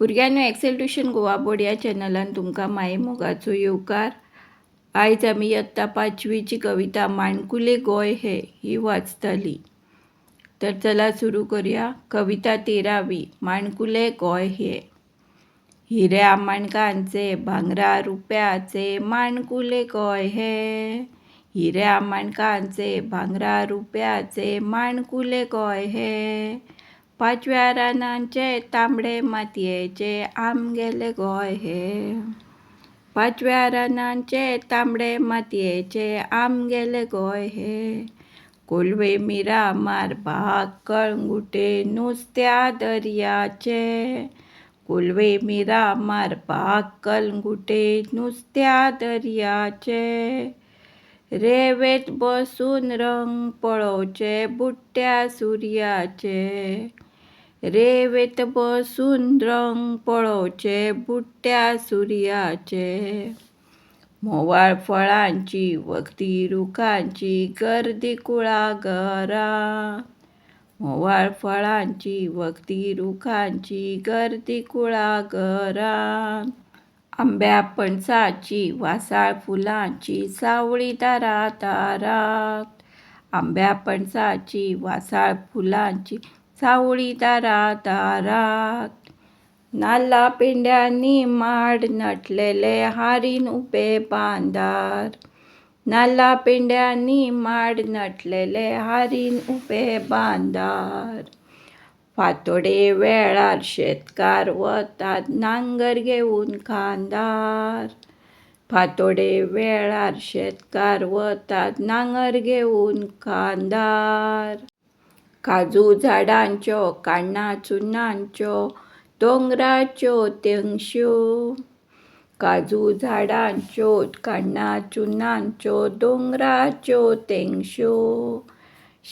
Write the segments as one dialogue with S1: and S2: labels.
S1: भुरग्यांनो Excel tuition Goa board या चॅनलान तुमकां माये मोगाचो येवकार. आयज आमी यत्ता पांचवीची कविता माणकुले गोंय हे ही वाचतली. तर चला सुरू करूया. कविता तेरावी माणकुले गोंय हे. हिऱ्या माणकांचे भांगरा रुपयाचे माणकुले गोंय हे. हिऱ्या माणकांचे भांगरा रुपयाचे माणकुले गोंय हे. पांचव्या रानांचे तांबडे मातयेचे आमगेले गोंय हे पांचव्या रानांचे तांबडे मातयेचे आमगेले गोंय हे कोलवे मिरा मार भाग कळंगुटे नुस्त्या दर्याचे कोलवे मिरा मार भाग कलंगुटे नुस्त्या दर्याचे रेवेत बसून रंग पळोवचे बुट्ट्या सुर्याचे रेवेत बसून रंग पळोवचे बुट्ट्या सुर्याचे. मोवाळ फळांची वखदी रुखांची गर्दी कुळागरा मोवाळ फळांची वखदी रुखांची गर्दी कुळागरा आंब्या पणसाची वासाळ फुलांची सावळी दारां दारात आंब्या पणसाची वासाळ फुलांची सावळी तारा दारात नाल्ला पेंड्यांनी माड नटलेले हारीन उबे बांदार नाल्ला पेंड्यांनी माड नटलेले हारीन उबे बांदार फातोडे वेळार शेतकार वतात नांगर घेवन खांदार. फातोडे वेळार शेतकार वतात नांगर घेऊन खांदार. काजू झाडांच्यो काण्णां चुन्नांच्यो दोंगराच्यो तेंगश्यो. काजू झाडांच्यो काण्णां चुन्नांच्यो दोंगराच्यो तेंगश्यो.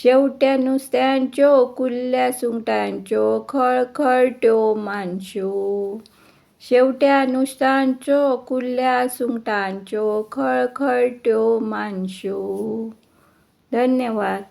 S1: शेवट्या नुस्त्यांच्यो कुल्ल्या सुंगटांच्यो खळखळट्यो मानश्यो शेवट्या नुस्त्यांच्यो कुल्ल्या सुंगटांच्यो खळखळट्यो मानश्यो धन्यवाद.